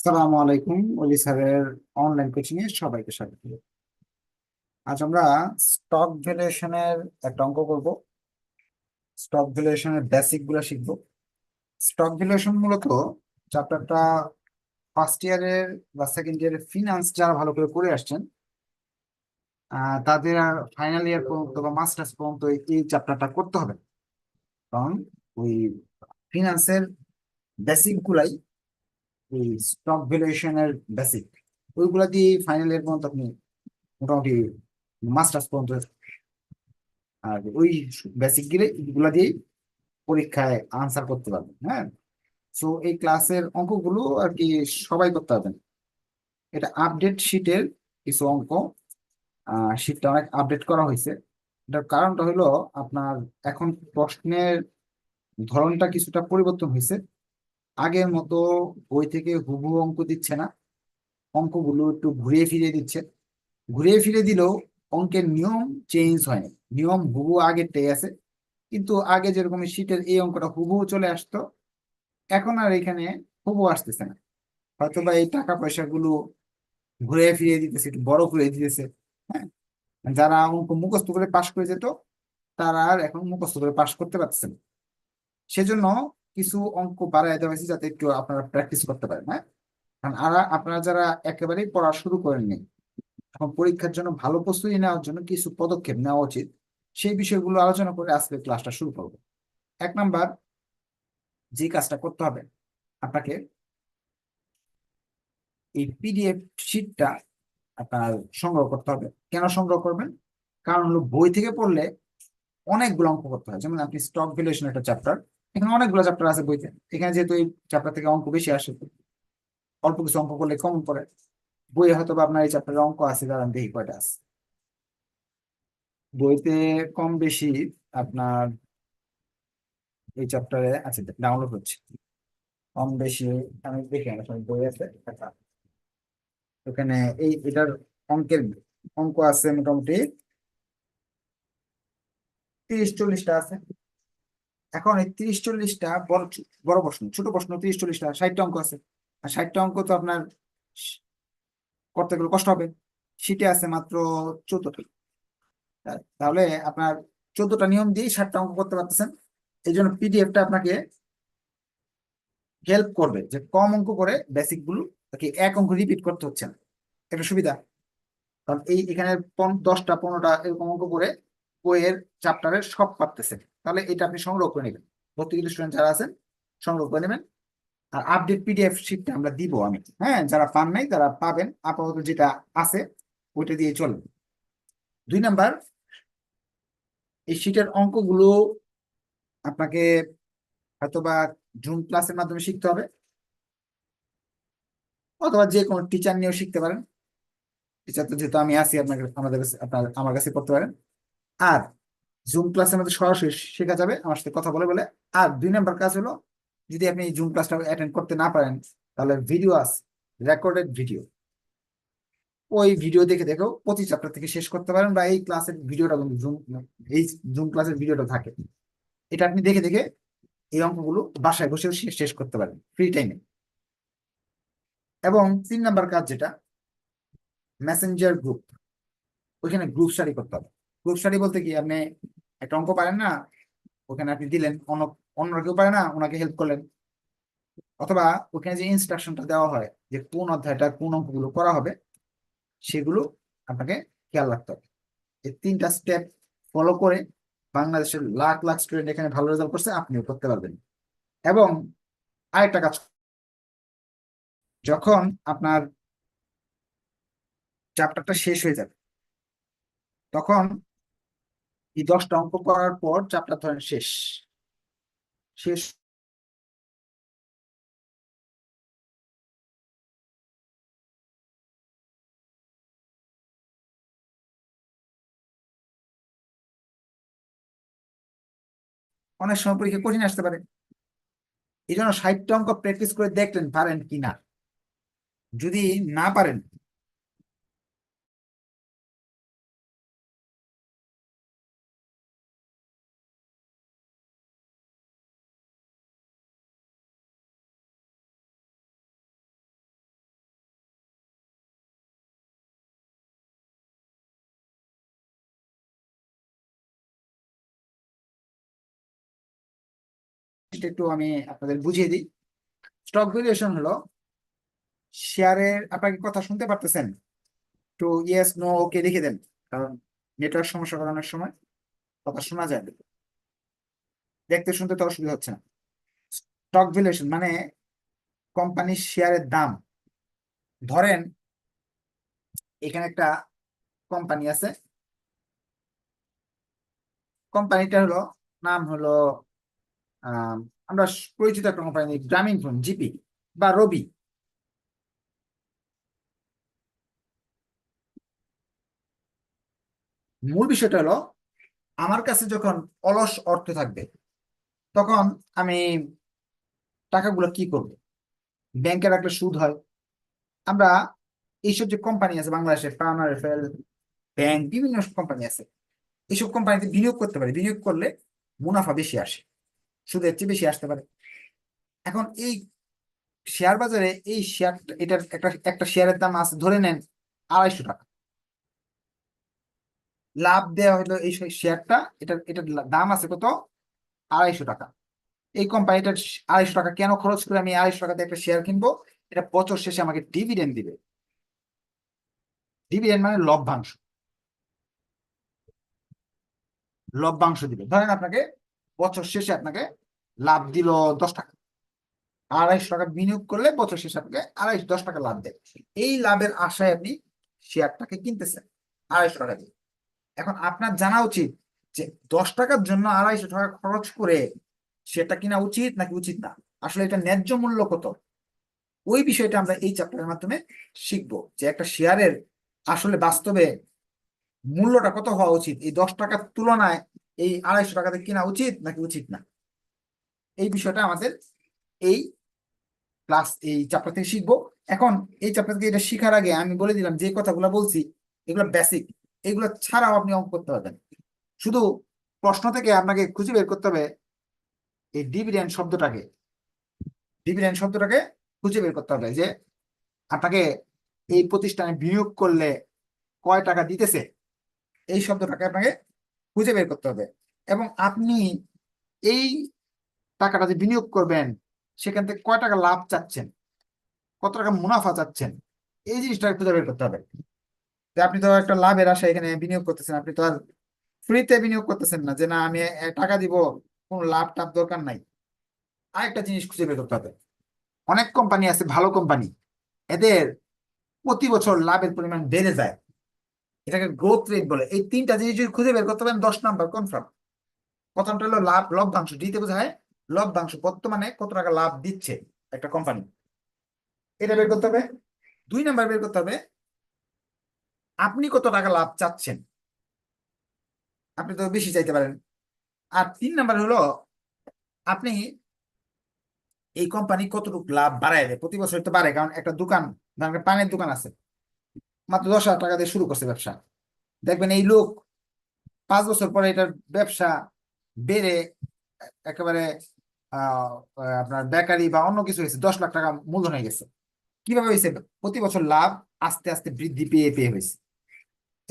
আসসালামু আলাইকুম অলি স্যারের অনলাইন কোচিং এ সবাইকে স্বাগত। আজ আমরা স্টক ভ্যালুয়েশনের একটা অঙ্ক করব। স্টক ভ্যালুয়েশনের বেসিকগুলো শিখব। স্টক ভ্যালুয়েশন মূলত চ্যাপ্টারটা ফার্স্ট ইয়ারের বা সেকেন্ড ইয়ারের ফিনান্স যারা ভালো করে করে আসছেন তাদের আর ফাইনাল ইয়ার পর্যন্ত বা মাস্টার্স পর্যন্ত এই চ্যাপ্টারটা করতে হবে। কারণ ওই ফিনান্সের বেসিক গুলাই স্টক ভ্যালুয়েশনের বেসিক ওইগুলা দিয়ে ফাইনাল ইয়ার পর্যন্ত আপনি মোটামুটি মাস্টার্স পর্যন্ত আর ওই বেসিক গিলে, এগুলা দিয়ে পরীক্ষায় আনসার করতে পারবেন হ্যাঁ? সো এই ক্লাসের অঙ্কগুলো আর কি সবাই করতে পারবেন। এটা আপডেট শিটের কিছু অঙ্ক শিটটা অনেক আপডেট করা হয়েছে। এটার কারণটা হলো আপনার এখন প্রশ্নের ধরনটা কিছুটা পরিবর্তন হয়েছে। আগের মতো বই থেকে হুবহু অঙ্ক দিচ্ছে না। অঙ্কগুলো একটু ঘুরিয়ে ফিরিয়ে দিচ্ছে। ঘুরিয়ে ফিরে দিলেও অঙ্কের নিয়ম চেঞ্জ হয়নি। নিয়ম হুবু হুবহু আগেরটাই আছে। কিন্তু আগে যেরকম শীটের এই অঙ্কটা হুবহু চলে আসতো, এখন আর এখানে হুবহু আসতেছে না। হয়তো বা এই টাকা পয়সাগুলো ঘুরিয়ে ফিরিয়ে দিতেছে, একটু বড় করে দিতেছে হ্যাঁ? যারা অঙ্ক মুখস্থ করে পাশ করে যেত, তারা আর এখন মুখস্থ করে পাশ করতে পারতেছে না। সেজন্য কিছু অঙ্ক বাড়াই দেওয়া হয়েছে যাতে একটু আপনারা প্র্যাকটিস করতে পারেন হ্যাঁ? কারণ আর, আপনারা যারা একেবারেই পড়া শুরু করেননি, এখন পরীক্ষার জন্য ভালো প্রস্তুতি নেওয়ার জন্য কিছু পদক্ষেপ নেওয়া উচিত, সেই বিষয়গুলো আলোচনা করে আজকে ক্লাসটা শুরু করব। এক নাম্বার, যে কাজটা করতে হবে, আপনাকে এই পিডিএফ শিটটা আপনার সংগ্রহ করতে হবে। কেন সংগ্রহ করবেন? কারণ হলো বই থেকে পড়লে অনেকগুলো অঙ্ক করতে হয়। যেমন আপনি স্টক ভ্যালুয়েশন একটা চ্যাপ্টার এখানে অনেকগুলো চ্যাপ্টার আছে বইতে। এখানে যেহেতু এই চ্যাপ্টার থেকে অঙ্ক বেশি আসে, অল্প কিছু অঙ্ক করলে কমন পড়ে। বইয়ে হয়তো বা আপনার এই চ্যাপ্টারে অঙ্ক আছে, দাঁড়ান দেখি কয়টা আছে। বইতে কম বেশি আপনার এই চ্যাপ্টারে আছে ডাউনলোড হচ্ছে। কম বেশি, আমি দেখি আমার বই আছে আচ্ছা। ওখানে এই এটার অঙ্কের অঙ্ক আছে মোটামুটি তিরিশ চল্লিশটা আছে। এখন এই তিরিশ চল্লিশটা বড় বড় প্রশ্ন, ছোট প্রশ্ন তিরিশ চল্লিশটা ষাটটা অঙ্ক আছে। আর ষাটটা অঙ্ক তো আপনার করতে গেলে কষ্ট হবে। শীটে আছে মাত্র চোদ্দটা। তাহলে আপনার চোদ্দটা নিয়ম দিয়ে ষাটটা অঙ্ক করতে পারতেছেন। এই জন্য পিডিএফটা আপনাকে হেল্প করবে যে কম অঙ্ক করে বেসিকগুলো এক অঙ্ক রিপিট করতে হচ্ছে না। একটা সুবিধা। কারণ এই এখানে দশটা, পনেরোটা এরকম অঙ্ক করে বইয়ের চ্যাপ্টারের সব পারতেছে তাহলে এটা আপনি সংগ্রহ করে নেবেন। ভর্তি স্টুডেন্ট যারা আছেন, সংগ্রহ করে নেবেন। আর আপডেট পিডিএফ শিটটা আমরা দিব আমি। হ্যাঁ যারা পান নাই তারা পাবেন, আপাতত যেটা আছে, ওইটা দিয়ে চলবে। দুই নাম্বার, এই শিটের অঙ্কগুলো আপনাকে হয়তোবা জুম ক্লাসের মাধ্যমে শিখতে হবে। অথবা যে কোনো টিচার নিয়েও শিখতে পারেন। টিচার তো যেহেতু আমি আছি, আপনাকে, আমাদের কাছে, আপনার, আমার কাছে করতে পারেন। আর জুম ক্লাসের মধ্যে সরাসরি শেখা যাবে, আমার সাথে কথা বলে বলে। আর দুই নাম্বার কাজ হলো, যদি আপনি জুম ক্লাসটা অ্যাটেন্ড করতে না পারেন, তাহলে ভিডিও আছে রেকর্ডেড ভিডিও ওই ভিডিও দেখে দেখেও প্রতি চ্যাপ্টার থেকে শেষ করতে পারেন বা এই ক্লাসের ভিডিওটা কিন্তু জুম এই জুম ক্লাসের ভিডিওটা থাকে। এটা আপনি দেখে দেখে এই অঙ্কগুলো বাসায় বসেও শেষ করতে পারেন ফ্রি টাইমে এবং তিন নাম্বার কাজ যেটা মেসেঞ্জার গ্রুপ ওইখানে গ্রুপ স্টাডি করতে হবে। গ্রুপ স্টাডি বলতে কি, আপনি একটা অঙ্ক পারেন না, ওখানে আপনি দিলেন, অন্য অন্য কেউ পারে না, ওনাকে হেল্প করলেন। অথবা ওখানে যে ইনস্ট্রাকশনটা দেওয়া হয়, যে কোন অধ্যায়টা কোন অঙ্কগুলো করা হবে, সেগুলো আপনাকে খেয়াল রাখতে হবে। এই তিনটা স্টেপ ফলো করে বাংলাদেশের লাখ লাখ স্টুডেন্ট এখানে ভালো রেজাল্ট করছে, আপনিও করতে পারবেন। এবং আরেকটা কাজ, যখন আপনার চ্যাপ্টারটা শেষ হয়ে যাবে, তখন এই দশটা অঙ্ক করার পর চাপটা ধরেন শেষ। শেষ অনেক সময় পরীক্ষা কঠিন আসতে পারে। এই জন্য ষাটটা অঙ্ক প্র্যাকটিস করে দেখলেন পারেন কিনা। যদি না পারেন এটা একটু আমি আপনাদের বুঝিয়ে দিই। স্টক ভ্যালুয়েশন হলো শেয়ারের আপনাকে কথা শুনতে পারতেছেন? টু ইয়েস নো ওকে লিখে দেন। কারণ নেটওয়ার্ক সমস্যা করানোর সময় কথা শোনা যায়। দেখতে শুনতে তো অসুবিধা হচ্ছে না। স্টক ভ্যালুয়েশন মানে কোম্পানির শেয়ারের দাম। ধরেন এখানে একটা কোম্পানি আছে। কোম্পানিটা হলো, নাম হলো আমরা পরিচিত একটা কোম্পানি গ্রামীণ ফোন জিপি বা রবি মূল বিষয়টা হলো, আমার কাছে যখন অলস অর্থ থাকবে, তখন আমি টাকাগুলো কি করব? ব্যাংকে রাখলে সুদ হয়। আমরা এইসব যে কোম্পানি আছে, বাংলাদেশে প্রাণ রেফেল ব্যাংক বিভিন্ন কোম্পানি আছে, এইসব কোম্পানিতে বিনিয়োগ করতে পারি। বিনিয়োগ করলে মুনাফা বেশি আসে। সুদের চেয়ে বেশি আসতে পারে। এখন এই শেয়ার বাজারে এই শেয়ার এটার একটা একটা শেয়ারের দাম আছে, ধরে নেন আড়াইশো টাকা। লাভ দেওয়া হলো এই শেয়ারটা এটার এটার দাম আছে কত? আড়াইশো টাকা। এই কোম্পানিটার আড়াইশো টাকা কেন খরচ করে আমি আড়াইশো টাকাতে একটা শেয়ার কিনবো? এটা বছর শেষে আমাকে ডিভিডেন্ড দিবে। ডিভিডেন্ড মানে লভ্যাংশ। লভ্যাংশ দিবে। ধরেন আপনাকে বছর শেষে আপনাকে লাভ দিল দশ টাকা। আড়াইশো টাকা বিনিয়োগ করলে বছর শেষে আপনাকে আড়াইশো, দশ টাকা লাভ দেয়। এই লাভের আশায় আপনি শেয়ারটাকে কিনতেছেন, আড়াইশো টাকা দিয়ে। এখন আপনার জানা উচিত যে দশ টাকার জন্য আড়াইশো টাকা খরচ করে সেটা কিনা উচিত নাকি উচিত না? আসলে এটা ন্যায্য মূল্য কত? ওই বিষয়টা আমরা এই চ্যাপ্টারের মাধ্যমে শিখব যে একটা শেয়ারের আসলে বাস্তবে মূল্যটা কত হওয়া উচিত? এই দশ টাকার তুলনায় এই আড়াইশো টাকাতে কিনা উচিত নাকি উচিত না? এই বিষয়টা আমাদের এই ক্লাস এই চ্যাপ্টার থেকে শিখব। এখন এই চ্যাপ্টার থেকে এটা শেখার আগে আমি বলে দিলাম যে কথাগুলো বলছি, এগুলো বেসিক এগুলো ছাড়াও আপনি অঙ্ক করতে পারবেন। শুধু প্রশ্ন থেকে আপনাকে খুঁজে বের করতে হবে এই ডিভিডেন্ড শব্দটাকে। ডিভিডেন্ড শব্দটাকে খুঁজে বের করতে হবে যে আপনাকে এই প্রতিষ্ঠানে বিনিয়োগ করলে কয় টাকা দিতেছে, এই শব্দটাকে আপনাকে খুঁজে বের করতে হবে। এবং আপনি এই টাকাটা যে বিনিয়োগ করবেন, সেখান থেকে কয় টাকা লাভ চাচ্ছেন? কত টাকা মুনাফা চাচ্ছেন? এই জিনিসটা খুঁজে বের করতে হবে। আপনি তো একটা লাভের আশা এখানে বিনিয়োগ করতেছেন, আপনি তো আর ফ্রিতে বিনিয়োগ করতেছেন না, যে না, আমি টাকা দিব, কোনো লাভ টাভ দরকার নাই। আরেকটা জিনিস খুঁজে বের করতে হবে। অনেক কোম্পানি আছে, ভালো কোম্পানি এদের প্রতি বছর লাভের পরিমাণ বেড়ে যায়। এটাকে গ্রোথ রেট বলে। এই তিনটা জিনিস যদি খুঁজে বের করতে পারেন, দশ নাম্বার কনফার্ম প্রথমটা হলো লাভ, লভ্যাংশ দিতে বোঝায় লভ্যাংশ বর্তমানে কত টাকা লাভ দিচ্ছে একটা কোম্পানি এটা বের করতে হবে। দুই নাম্বার বের করতে হবে, আপনি কত টাকা লাভ চাচ্ছেন? আপনি তো বেশি চাইতে পারেন। আর তিন নাম্বার হলো, আপনি এই কোম্পানি কতটুকু লাভ বাড়ায় দেয়? প্রতি বছর তো বাড়ে, কারণ একটা দোকান, ধরেন পানের দোকান আছে, মাত্র দশ হাজার টাকা দিয়ে শুরু করছে ব্যবসা। দেখবেন এই লোক পাঁচ বছর পরে এটার ব্যবসা বেড়ে একেবারে আপনার বেকারি বা অন্য কিছু হয়েছে, দশ লাখ টাকা মূলধন হয়ে গেছে। কীভাবে হয়েছে? প্রতি বছর লাভ আস্তে আস্তে বৃদ্ধি পেয়ে পেয়ে হয়েছে।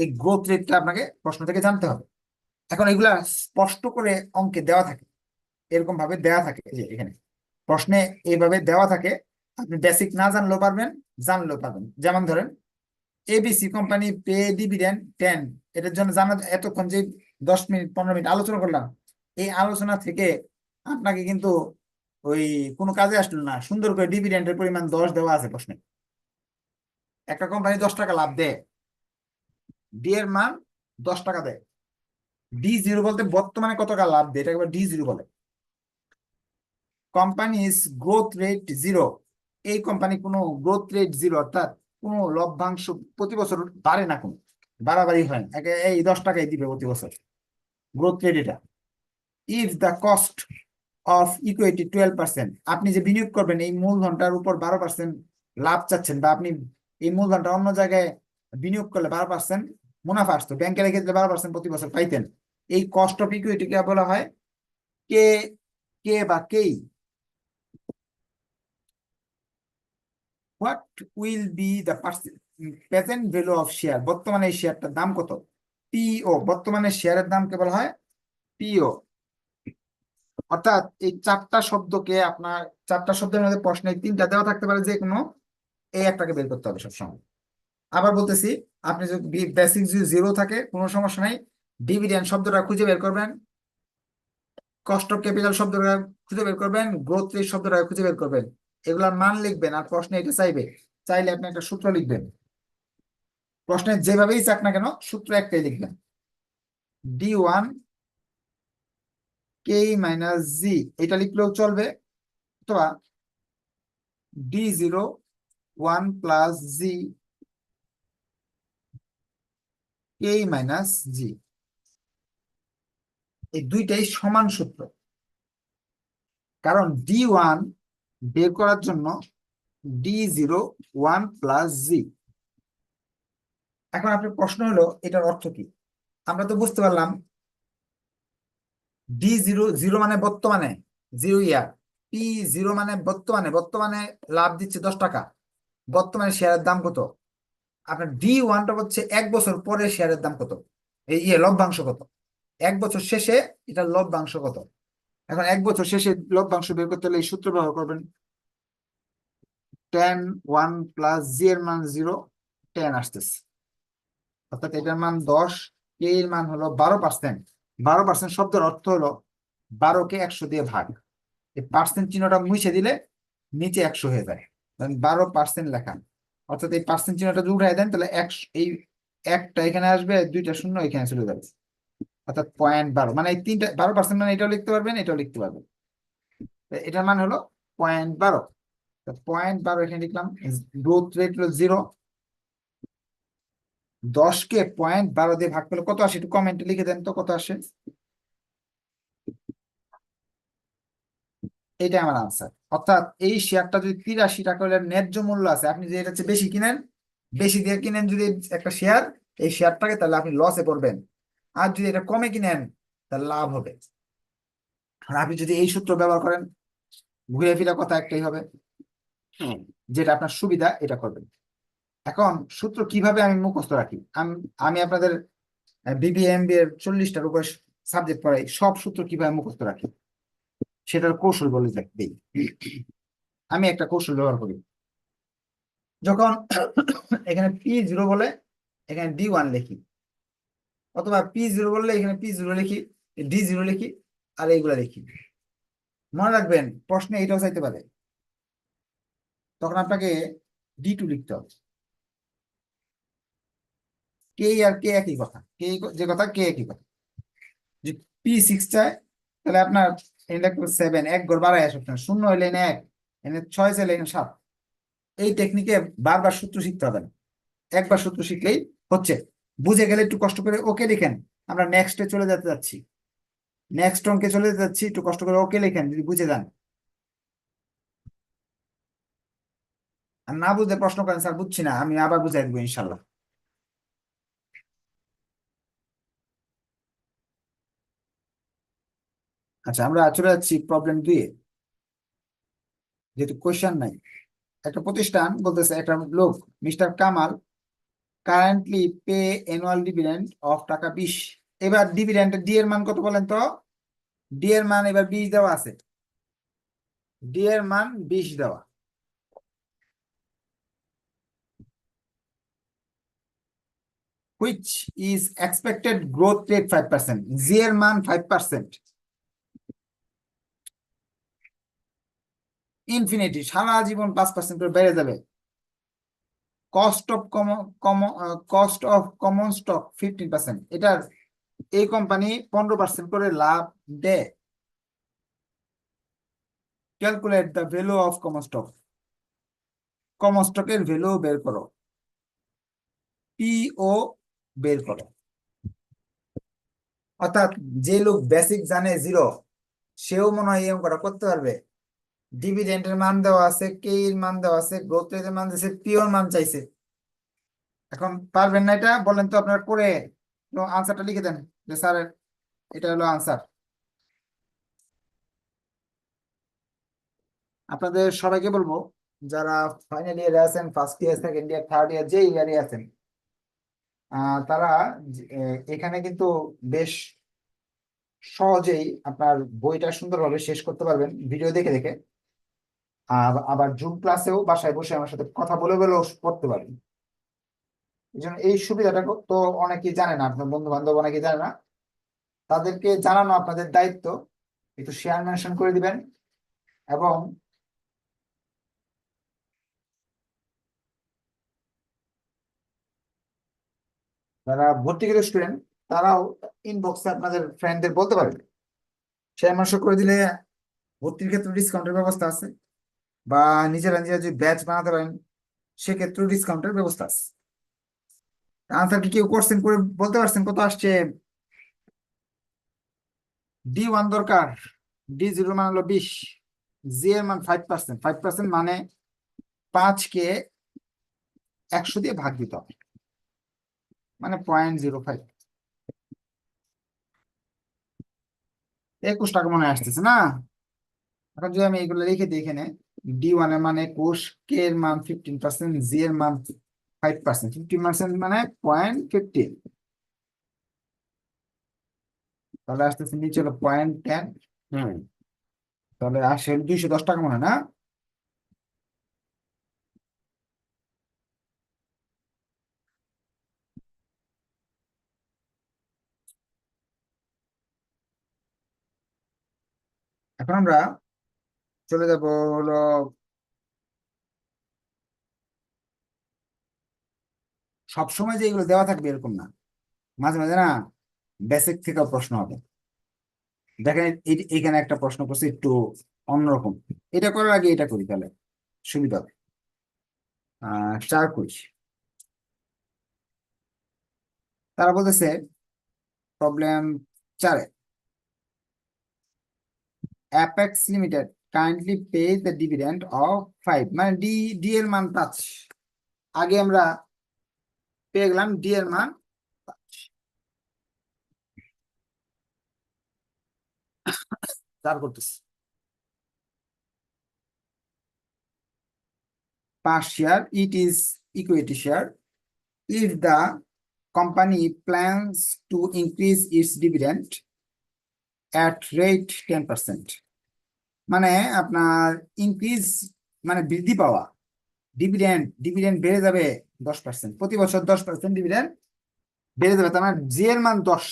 এই গ্রোথ রেটটা আপনাকে প্রশ্ন থেকে জানতে হবে। এখন এগুলা স্পষ্ট করে অঙ্কে দেওয়া থাকে, এরকম ভাবে দেওয়া থাকে যে এখানে। প্রশ্নে এইভাবে দেওয়া থাকে, আপনি বেসিক না জানলেও পারবেন জানলেও পারবেন। যেমন ধরেন ABC company pay dividend ten এটার জন্য জানা এতক্ষণ যে দশ মিনিট, পনেরো মিনিট আলোচনা করলাম, এই আলোচনা থেকে আপনাকে কিন্তু ওই কোনো কাজে আসলো না। সুন্দর করে ডিভিডেন্ডের পরিমাণ দশ দেওয়া আছে প্রশ্নে। একটা কোম্পানি দশ টাকা লাভ দেয়। ডি এর মান দশ টাকা দেয়। ডি জিরো বলতে বর্তমানে কত টাকা লাভ দেয়? এটাকে ডি জিরো বলে। কোম্পানিজ গ্রোথ রেট জিরো এই কোম্পানি কোনো গ্রোথ রেট জিরো অর্থাৎ কোনো লভ্যাংশ প্রতি বছর বাড়ে না কোনো। বাড়াবাড়ি হয় না। এই দশ টাকাই দিবে প্রতি বছর। গ্রোথ রেট এটা। If the cost of equity twelve percent আপনি যে বিনিয়োগ করবেন, এই মূলধনটার উপর বারো পার্সেন্ট লাভ চাচ্ছেন বা আপনি এই মূলধনটা অন্য জায়গায় বিনিয়োগ করলে বারো পার্সেন্ট মুনাফা আসতো, ব্যাংকে রেখে দিলে বারো পার্সেন্ট প্রতি বছর পাইতেন। এই কস্ট অফ ইকুইটিকে বলা হয় কে কে বা কেই? What will be the present value of share বর্তমানে এই শেয়ারটার দাম কত? পিও বর্তমানে শেয়ারের দাম কে বলা হয় পিও অর্থাৎ এই চারটা শব্দকে আপনার, চারটা শব্দের মধ্যে প্রশ্নে তিনটা দেওয়া থাকতে পারে যে কোনো এই একটাকে বের করতে হবে সবসময়। আবার বলতেছি, আপনি যদি বেসিক যদি জিরো থাকে, কোনো সমস্যা নাই। ডিভিডেন্ড শব্দটা খুঁজে বের করবেন। কস্ট অফ ক্যাপিটাল শব্দটা খুঁজে বের করবেন। গ্রোথ রেট শব্দটা খুঁজে বের করবেন। এগুলার মান লিখবেন আর প্রশ্নে এটা চাইবে। চাইলে আপনি একটা সূত্র লিখবেন। প্রশ্নে যেভাবেই চাক না কেন, সূত্র একটাই লিখবেন। D one K minus G এটা লিখলেও চলবে, অথবা D zero one plus G K minus G এই দুইটাই সমান সূত্র। কারণ ডি ওয়ান বের করার জন্য D zero one plus G এখন আপনার প্রশ্ন হলো, এটার অর্থ কি? আমরা তো বুঝতে পারলাম ডি জিরো জিরো মানে বর্তমানে জিরো ইয়ার পি জিরো মানে বর্তমানে বর্তমানে লাভ দিচ্ছে দশ টাকা। বর্তমানে শেয়ারের দাম কত? আপনার ডি ওয়ানটা হচ্ছে এক বছর পরে শেয়ারের দাম কত? এই ইয়ে লভ্যাংশ কত? এক বছর শেষে এটা লভ্যাংশ কত? এখন এক বছর শেষে লভ্যাংশ বের করতে হলে এই সূত্র ব্যবহার করবেন। টেন ওয়ান প্লাস জি এর মান জিরো টেন আসতেছে। অর্থাৎ এটার মান দশ এর মান হলো বারো পার্সেন্ট বারো পার্সেন্ট শব্দের অর্থ হলো বারোকে একশো দিয়ে ভাগ। এই পার্সেন্ট চিহ্নটা মুছে দিলে নিচে একশো হয়ে যায়। বারো পার্সেন্ট লেখা। অর্থাৎ এই পার্সেন্ট চিহ্নটা যদি উঠাই দেন, তাহলে একশো এই একটা এখানে আসবে, দুইটা শূন্য এখানে চলে যাবে। অর্থাৎ পয়েন্ট বারো। মানে এই তিনটা বারো পার্সেন্ট মানে এটাও লিখতে পারবেন, এটাও লিখতে পারবেন। এটার মান হলো পয়েন্ট বারো। পয়েন্ট বারো এখানে লিখলাম গ্রোথ রেট হলো জিরো দশকে পয়েন্ট বারো দিয়ে ভাগ করলে কত আসে? একটু কমেন্টে লিখে দেন তো কত আসে? এটা আমার আনসার অর্থাৎ এই শেয়ারটা যদি তিরাশি টাকা হলে ন্যায্য মূল্য আছে আপনি যদি এটা বেশি কিনেন বেশি দিয়ে কিনেন যদি একটা শেয়ার এই শেয়ারটাকে তাহলে আপনি লসে পড়বেন। আর যদি এটা কমে কিনেন তাহলে লাভ হবে। আর আপনি যদি এই সূত্র ব্যবহার করেন ঘুরে ফিরে কথা একটাই হবে। যেটা আপনার সুবিধা এটা করবেন। এখন সূত্র কীভাবে আমি মুখস্থ রাখি? আমি আপনাদের বিবিএমবি এর চল্লিশটার উপরে সাবজেক্ট পড়াই, সব সূত্র কীভাবে মুখস্থ রাখি? সেটার কৌশল বলে দিই। আমি একটা কৌশল ব্যবহার করি। যখন এখানে পি জিরো বলে, এখানে ডি ওয়ান লিখি। অথবা পি জিরো বললে এখানে পি জিরো লিখি ডি জিরো লিখি, আর এইগুলা লিখি। মনে রাখবেন, প্রশ্নে এটাও চাইতে পারে। তখন আপনাকে ডি টু লিখতে হবে। কে আর কে একই কথা? কে যে কথা, কে একই কথা? পি সিক্স চায়, তাহলে আপনার সেভেন এক গড় বাড়াই আসবে শূন্য হইলে এক এনে ছয় চাইলে সাত। এই টেকনিকে বারবার সূত্র শিখতে হবে। না একবার সূত্র শিখলেই হচ্ছে। বুঝে গেলে একটু কষ্ট করে ওকে লিখেন। আমরা নেক্সটে চলে যেতে যাচ্ছি। নেক্সট অঙ্কে চলে যেতে যাচ্ছি, একটু কষ্ট করে ওকে লিখেন, যদি বুঝে যান। আর না বুঝলে প্রশ্ন করেন, স্যার, বুঝছি না, আমি আবার বুঝাই দেবো ইনশাল্লাহ। আচ্ছা আমরা চলে যাচ্ছি প্রবলেম দুয়ে যেহেতু কোয়েশ্চেন নাই। একটা প্রতিষ্ঠান বলতেছে, একটা লোক mister Kamal currently pay annual dividend of টাকা বিশ। এবার ডিভিডেন্ড ডি এর মান কত বলেন তো? ডি এর মান এবার বিশ দেওয়া আছে। ডি এর মান বিশ দেওয়া। Which is expected growth rate 5%. জি এর মান 5%. ইনফিনিটি সারা জীবন পাঁচ পার্সেন্ট করে বেড়ে যাবে। Cost of common cost of common stock fifteen percent এটার এই কোম্পানি পনেরো পার্সেন্ট করে লাভ দেয়। Calculate the value of common stock common স্টকের ভ্যালু বের করো। পিও বের করো। অর্থাৎ যে লোক বেসিক জানে জিরো সেও মনে হয় এই করতে পারবে। ডিভিডেন্ডের মান দেওয়া আছে কে এর মান দেওয়া আছে গ্রোথ রেটের মান দিয়েছে পিওর মান চাইছে। এখন পারবেন না এটা? বলেন তো আপনার করে আনসারটা লিখে দেন, যে স্যার এটা হলো আনসার আপনাদের সবাইকে বলব, যারা ফাইনাল ইয়ারে আছেন first year second year third year যে ইয়ারে আছেন তারা এখানে কিন্তু বেশ সহজেই আপনার বইটা সুন্দরভাবে শেষ করতে পারবেন, ভিডিও দেখে দেখে। আবার জুম ক্লাসেও বাসায় বসে আমার সাথে কথা বলে বলেও পড়তে পারবেন এই জন্য এই সুবিধাটা তো অনেকেই জানে না, আপনার বন্ধু বান্ধব অনেকেই জানে না। তাদেরকে জানানো আপনাদের দায়িত্ব, একটু শেয়ার মেনশন করে দিবেন। এবং যারা ভর্তিকৃত স্টুডেন্ট তারাও ইনবক্সে আপনাদের ফ্রেন্ডদের বলতে পারবে। শেয়ার মেনশন করে দিলে ভর্তির ক্ষেত্রে ডিসকাউন্টের ব্যবস্থা আছে। বা নিজেরা নিজেরা যদি ব্যাচ বানাতে পারেন, সেক্ষেত্রেও ডিসকাউন্টের ব্যবস্থা আছে। আনসার কি কেউ কোশ্চেন করে বলতে পারছেন কত আসছে? ডি ওয়ান দরকার ডি জিরো মান হলো বিশ জি এর মান ফাইভ পার্সেন্ট ফাইভ পার্সেন্ট মানে পাঁচকে একশো দিয়ে ভাগ দিতে হবে মানে পয়েন্ট জিরো ফাইভ একুশ টাকা মনে আসতেছে না? এখন যদি আমি এগুলো লিখে দিই এখানে ডি ওয়ানের মানে একুশ কে এর মান ফিফটিন পার্সেন্ট জি এর মান ফাইভ পার্সেন্ট ফিফটিন পার্সেন্ট মানে পয়েন্ট ফিফটিন তাহলে আসতেছে নিচে হলো পয়েন্ট টেন হুম। তাহলে আসে দুইশো দশ টাকা মনে হয় না? এখন আমরা চলে যাব হলো সবসময় যে এগুলো দেওয়া থাকবে এরকম না। মাঝে মাঝে না বেসিক থেকেও প্রশ্ন হবে। দেখেন এইখানে একটা প্রশ্ন করছে একটু অন্যরকম। এটা করার আগে এটা করি তাহলে। সুবিধা হবে। চার করি। তারা বলতেছে প্রবলেম চারে। Apex limited kindly pay the dividend of five মানে ডি ডি এর মান পাঁচ আগে আমরা পেয়ে গেলাম ডি এর মান চার করতেছি per share, it is equity share. If the company plans to increase its dividend at rate ten percent. মানে আপনার ইনক্রিজ মানে বৃদ্ধি পাওয়া। ডিভিডেন্ড ডিভিডেন্ড বেড়ে যাবে দশ পার্সেন্ট প্রতি বছর দশ পার্সেন্ট ডিভিডেন্ড বেড়ে যাবে তার মানে জি এর মান দশ।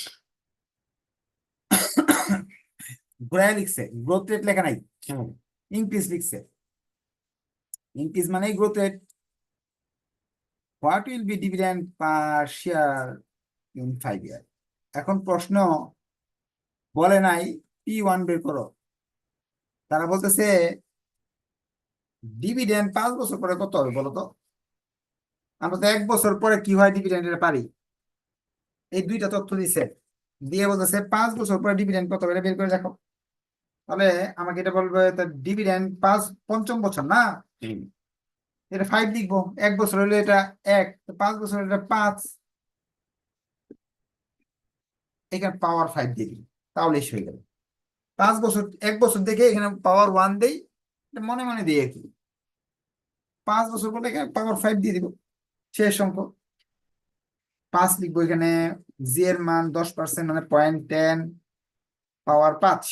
ঘুরায় লিখছে গ্রোথ রেট লেখা নাই। ইনক্রিজ লিখছে। ইনক্রিজ মানে growth rate what will be dividend per share in five year এখন প্রশ্ন বলে নাই পি ওয়ান বের করো। তারা বলতেছে ডিভিডেন্ড পাঁচ বছর পরে কত হবে বলো তো আমরা তো এক বছর পরে কি হয় ডিভিডেন্ড এটা পারি? এই দুইটা তথ্য দিছে। দিয়ে বলতেছে পাঁচ বছর পরে ডিভিডেন্ড কত হবে? এটা বের করে দেখো। তাহলে আমাকে এটা বলবে ডিভিডেন্ড পাঁচ পঞ্চম বছর না? এটা ফাইভ লিখব। এক বছর হলে এটা এক পাঁচ বছর এটা পাঁচ। এখানে পাওয়ার ফাইভ দিয়ে দিই। তাহলে হয়ে যাবে পাঁচ বছর, এক বছর দেখে এখানে পাওয়ার ওয়ান দেই মনে মনে দিয়ে কি। পাঁচ বছর পরে এখানে পাওয়ার ফাইভ দিয়ে দিব, শেষ অঙ্ক। পাঁচ লিখব এখানে জি এর মান দশ পার্সেন্ট মানে পয়েন্ট টেন পাওয়ার পাঁচ।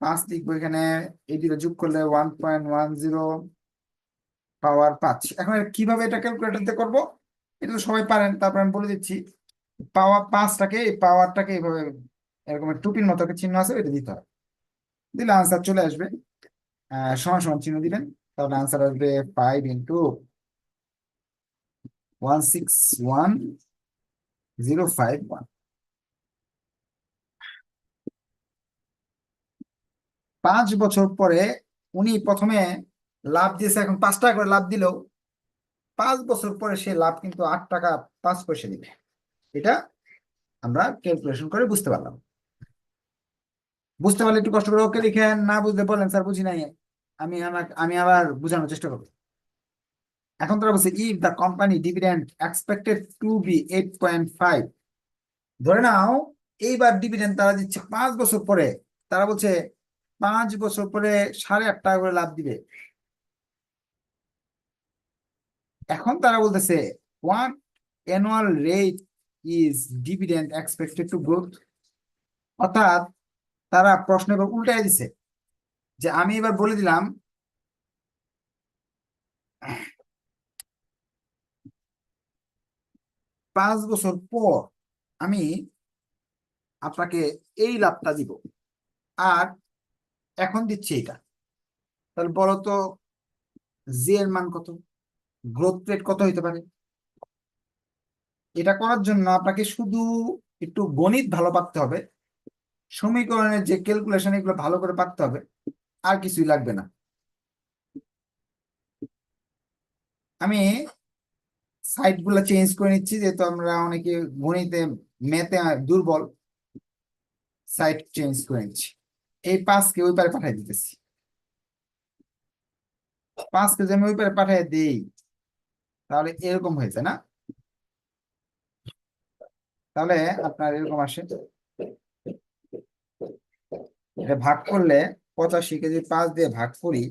পাঁচ লিখব এখানে, এই দুটো যোগ করলে one point one zero power পাঁচ। এখন কীভাবে এটা ক্যালকুলেটরতে করব? এটা তো সবাই পারেন, তারপর আমি বলে দিচ্ছি। পাওয়ার পাঁচটাকে, এই পাওয়ারটাকে এইভাবে এরকম টুপির মতো একটা চিহ্ন আছে এটা দিতে হবে। দিলে আনসার চলে আসবে। সমান সমান চিহ্ন দিবেন তাহলে আনসার আসবে five into one six one zero five one পাঁচ বছর পরে উনি প্রথমে লাভ দিয়েছে, এখন পাঁচ টাকা করে লাভ দিলেও পাঁচ বছর পরে সে লাভ কিন্তু আট টাকা পাঁচ পয়সা দিবে। এটা আমরা ক্যালকুলেশন করে বুঝতে পারলাম। বুঝতে পারলে একটু কষ্ট করে ওকে লিখেন না বুঝলে বলেন স্যার, বুঝি নাই। আমি আমার, আমি আবার বোঝানোর চেষ্টা করব। এখন তারা বলছে if the company dividend expected to be eight point five ধরে নাও, এইবার ডিভিডেন্ড তারা দিচ্ছে পাঁচ বছর পরে। তারা বলছে, পাঁচ বছর পরে সাড়ে আট টাকা করে লাভ দিবে। এখন তারা বলতেছে what annual rate is dividend expected to growth অর্থাৎ তারা প্রশ্ন এবার উল্টাই দিছে। যে আমি এবার বলে দিলাম, পাঁচ বছর পর আমি আপনাকে এই লাভটা দিব। আর এখন দিচ্ছি এটা। তাহলে বলো তো জি এর মান কত? গ্রোথ রেট কত হইতে পারে? এটা করার জন্য আপনাকে শুধু একটু গণিত ভালো পারতে হবে। সমীকরণের যে ক্যালকুলেশন এগুলো ভালো করে পারতে হবে, আর কিছুই লাগবে না। আমি সাইটগুলো চেঞ্জ করে নিচ্ছি, যেহেতু আমরা অনেকে গণিতে মেতে দুর্বল সাইট চেঞ্জ করে নিচ্ছি। এই পাঁচকে ওই পারে পাঠিয়ে দিতেছি। পাঁচকে যদি আমি ওই পারে পাঠিয়ে দিই, তাহলে এরকম হয়েছে না? তাহলে আপনার এরকম আসে। এটা ভাগ করলে পঁচাশি কেজি পাঁচ দিয়ে ভাগ করি,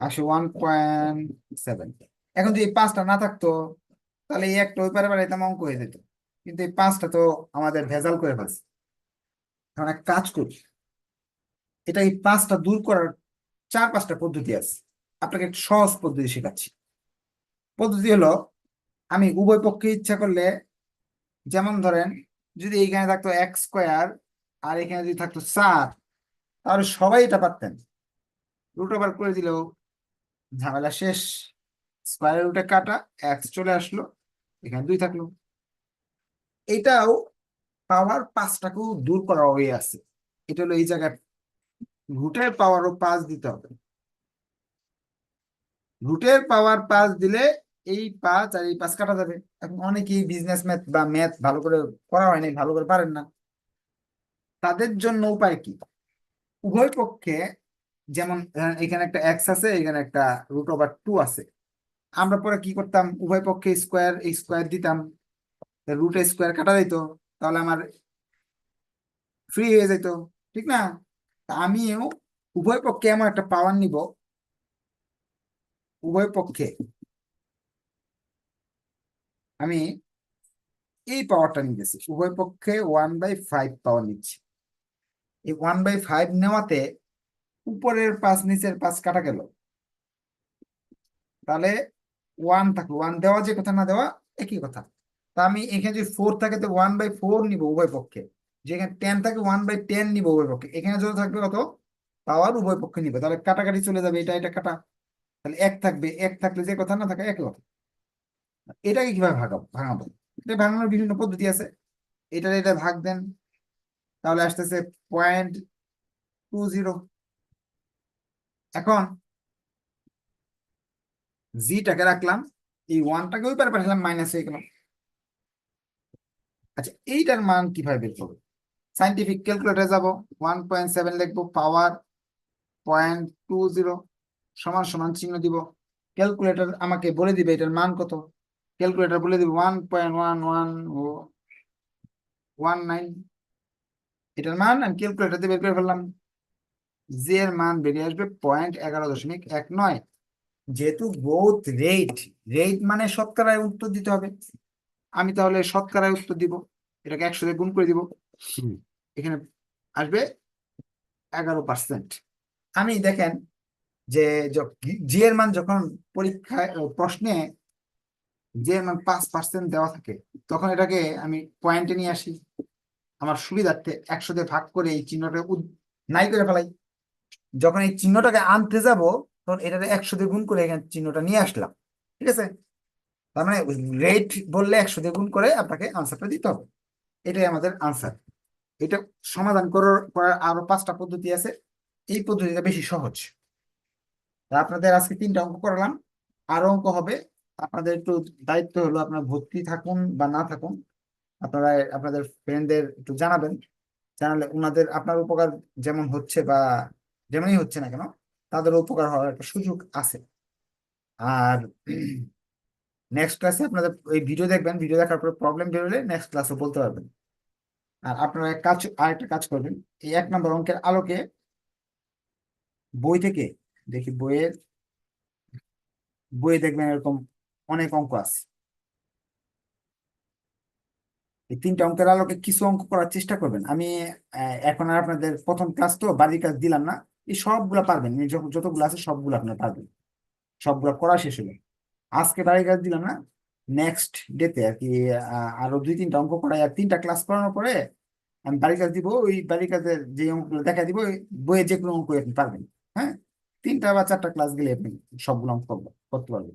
আসে ওয়ান পয়েন্ট সেভেন এখন যদি পাঁচটা না থাকতো, তাহলে এই একটা ওই পারে বাড়াইতাম অঙ্ক হয়ে যেত। কিন্তু এই পাঁচটা তো আমাদের ভেজাল করে ফেলছে। এখন এক কাজ করি, এটা এই পাঁচটা দূর করার চার পাঁচটা পদ্ধতি আছে। আপনাকে একটা সহজ পদ্ধতি শেখাচ্ছি। পদ্ধতি হলো, আমি উভয় পক্ষে ইচ্ছা করলে, যেমন ধরেন, যদি এইখানে থাকতো এক স্কোয়ার আর এখানে যদি থাকতো চার তাহলে সবাই এটা পারতেন। রুট ওভার করে দিলেও ঝামেলা শেষ। স্কোয়ারের রুটে কাটা এক্স চলে আসলো। এখানে দুই থাকল। এটাও পাওয়ার পাঁচটাকেও দূর করা হয়ে আছে। এটা হলো এই জায়গায় রুটের পাওয়ারও পাঁচ দিতে হবে। রুটের পাওয়ার পাঁচ দিলে এই পাঁচ আর এই পাঁচ কাটা যাবে। এখন অনেকেই বিজনেস ম্যাথ বা ম্যাথ ভালো করে করা হয়নি, ভালো করে পারেন না। তাদের জন্য উপায় কি? উভয় পক্ষে যেমন এখানে একটা এক্স আছে, এখানে একটা রুট ওভার টু আছে। আমরা পরে কি করতাম? উভয় পক্ষে স্কোয়ার স্কোয়ার দিতাম। রুটে স্কোয়ার কাটা যেত তাহলে আমার ফ্রি হয়ে যেত ঠিক না? আমিও উভয় পক্ষে আমার একটা পাওয়ার নিব। উভয় পক্ষে আমি এই পাওয়ারটা নিতেছি। উভয় পক্ষে ওয়ান বাই ফাইভ পাওয়ার নিচ্ছি। এই ওয়ান বাই ফাইভ নেওয়াতে উপরের পাঁচ, নিচের পাঁচ কাটা গেল। তাহলে ওয়ান থাকল। ওয়ান দেওয়া যে কথা না দেওয়া, একই কথা। তা আমি এখানে যদি ফোর থাকে, তো ওয়ান বাই ফোর নিব উভয় পক্ষে। যেখানে টেন থাকে ওয়ান বাই টেন নিব উভয় পক্ষে। এখানে যত থাকবে কত পাওয়ার উভয় পক্ষে নিবে। তাহলে কাটাকাটি চলে যাবে এটা এটা কাটা। তাহলে এক থাকবে। এক থাকলে যে কথা না থাকে, একই কথা। এটাকে কীভাবে ভাগাবো? ভাঙাবো? এটা ভাঙানোর বিভিন্ন পদ্ধতি আছে। এটা এটা ভাগ দেন। তাহলে আসতেছে পয়েন্ট টু জিরো এখন জিটাকে রাখলাম, এই ওয়ানটাকে ওই পারে পাঠালাম মাইনাস হয়ে গেলাম আচ্ছা এইটার মান কীভাবে বের করব? সাইন্টিফিক ক্যালকুলেটরে যাব ওয়ান পয়েন্ট সেভেন লিখব পাওয়ার পয়েন্ট টু জিরো সমান সমান চিহ্ন দিব। ক্যালকুলেটর আমাকে বলে দিবে এটার মান কত? ক্যালকুলেটর বলে দিবে one point one one O one nine এটার মান আমি ক্যালকুলেটর দিয়ে বের করে ফেললাম। জি এর মান বেরিয়ে আসবে পয়েন্ট এগারো দশমিক এক নয়। যেহেতু গ্রোথ রেট রেট মানে শতকরায় উত্তর দিতে হবে। আমি তাহলে শতকরায় উত্তর দিব। এটাকে একশো দিয়ে গুণ করে দিব। এখানে আসবে এগারো পার্সেন্ট আমি দেখেন যে জি এর মান যখন পরীক্ষায় প্রশ্নে জি এর মান পাঁচ পার্সেন্ট দেওয়া থাকে তখন এটাকে আমি পয়েন্টে নিয়ে আসি। আমার সুবিধার্থে একশো দিয়ে ভাগ করে এই চিহ্নটা উদ- নাই করে ফেলাই। যখন এই চিহ্নটাকে আনতে যাব, তখন এটাকে একশো দিয়ে গুণ করে এখানে চিহ্নটা নিয়ে আসলাম। ঠিক আছে? তার মানে রেট বললে একশো দিয়ে গুণ করে আপনাকে আনসারটা দিতে হবে। এটাই আমাদের আনসার এটা সমাধান করার করার আরও পাঁচটা পদ্ধতি আছে। এই পদ্ধতিটা বেশি সহজ। আপনাদের আজকে তিনটা অঙ্ক করালাম। আরও অঙ্ক হবে। আপনাদের একটু দায়িত্ব হলো আপনার ভর্তি থাকুন বা না থাকুন। আপনারা, আপনাদের ফ্রেন্ডদের একটু জানাবেন। জানালে ওনাদের আপনার উপকার যেমন হচ্ছে বা যেমনই হচ্ছে না কেন, তাদের উপকার হওয়ার একটা সুযোগ আছে। আর নেক্সট ক্লাসে আপনাদের এই ভিডিও দেখবেন ভিডিও দেখার পর প্রবলেম বেরোলে নেক্সট ক্লাসে বলতে পারবেন। আর আপনারা কাজ, আরেকটা কাজ করবেন, এই এক নম্বর অঙ্কের আলোকে বই থেকে, দেখি বইয়ের, বইয়ে দেখবেন এরকম অনেক অঙ্ক আছে। এই তিনটা অঙ্কের আলোকে কিছু অঙ্ক করার চেষ্টা করবেন। আমি এখন আর আপনাদের প্রথম ক্লাস তো, বাড়ির কাজ দিলাম না। এই সবগুলা পারবেন যত- যতগুলো আছে সবগুলো আপনারা পারবেন। সবগুলো করা শেষ হলো। আজকে বাড়ির কাজ দিলাম না নেক্সট ডেতে আর কি আরও দুই তিনটা অঙ্ক করাই, আর তিনটা ক্লাস করানোর পরে আমি বাড়ির কাজ দিব, ওই বাড়ির কাজের যে অঙ্কগুলো দেখা দিব বইয়ে যে কোনো অঙ্ক আপনি পারবেন হ্যাঁ? তিনটা বা চারটা ক্লাস গেলে আপনি সবগুলো অঙ্ক করতে পারবেন।